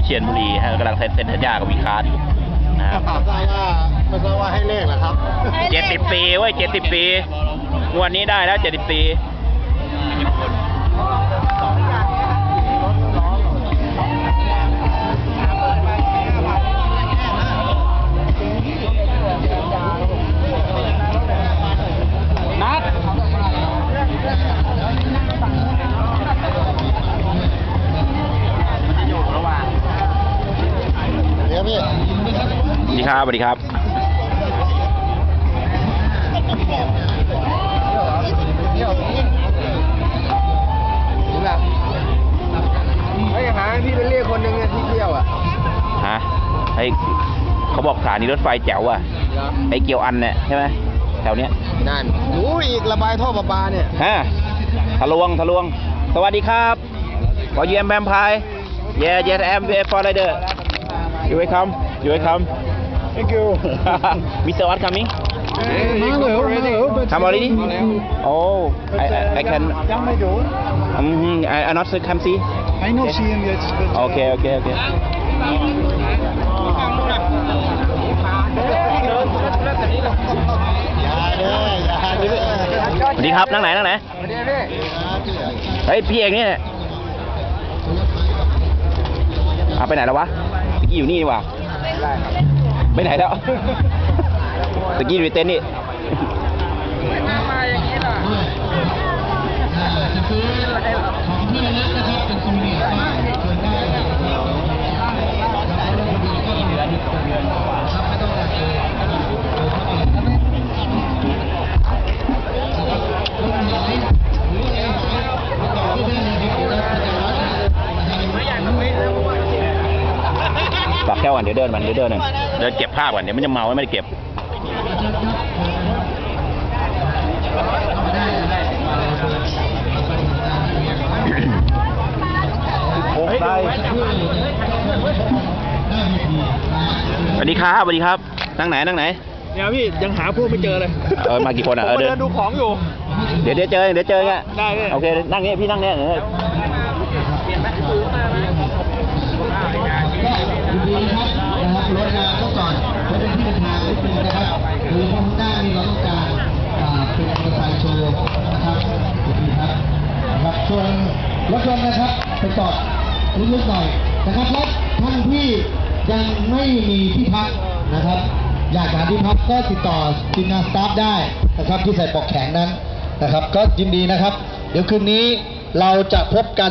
วิเชียรบุรีฮะกำลังเซ็นเซ็นสัญญากับวีคาร์ดอยู่นะครับไม่ทราบว่าไม่ทราบว่าให้เลขเหรอครับเจ็ดสิบปีเว้ยเจ็ดสิบปีงวดนี้ได้แล้วเจ็ดสิบปี พี่สวัสดีครับสวัสดีครับนี่แหละไอ้หาพี่ไปเรียกคนหนึ่งอะที่เที่ยวอะฮะไอเขาบอกสถานีรถไฟแจ๋วอะ ไอเกียวอันเนี่ยใช่ไหมแถวเนี้ยนั่นดูอีกระบายท่อประปาเนี่ยฮะทะลวงทะลวง สวัสดีครับ ขอเยี่ยมแบมพายเย่เย่แอมเวฟอร์ไรเดอร์ อยู่ไว้คำอยู่ไว้คำ thank you มิสเตอร์วัตคัมมิ่งมาเหรอมาเหรอทำอะไรดิโอ้ I I I can ยังไม่ดูอืม I I not can see I know see him yet but โอเคโอเคโอเคอย่าเด้ออย่าเด้อสวัสดีครับนั่งไหนนั่งไหนสวัสดีพี่เฮ้ยพี่เอกนี่เอาไปไหนแล้ววะตะ กี้อยู่นี่นี่หว่าไปไหนแล้ว ตะกี้อยู่ในเต็นท์นี่ปา กแก้วก่อนเดี๋ยวเดินมันเดี๋ยวเดินหน่อยเดินเก็บภาพก่อนเดี๋ยวมันจะเมาไม่ได้เก็บได้สวัสดีครับสวัสดีครับนั่งไหนนั่งไหนเนี่ยพี่ยังหาพวกไม่เจอเลยเออมากี่คนอะเออผมเดิเดินนดูของอยู่ เดี๋ยวเดี๋ยวเจอเดี๋ยวเจอไงได้พี่โอเคนั่งนี่พี่นั่งเนี่ยเออ ยินดีนะครับนะครับรถงานก็จอดไว้เป็นที่เป็นทางนิดนึงนะครับหรือข้างหน้านี่เราต้องการอ่าเป็นมอเตอร์ไซค์โชว์นะครับยินดีครับนะครับ ส่วนรถยนต์นะครับไปจอดลึกๆหน่อยนะครับและท่านที่ยังไม่มีที่พักนะครับ อยากหาที่พักก็ติดต่อทีมงานสตาฟได้นะครับ ที่ใส่ปลอกแขนนั้นนะครับ ก็ยินดีนะครับ เดี๋ยวคืนนี้เราจะพบกัน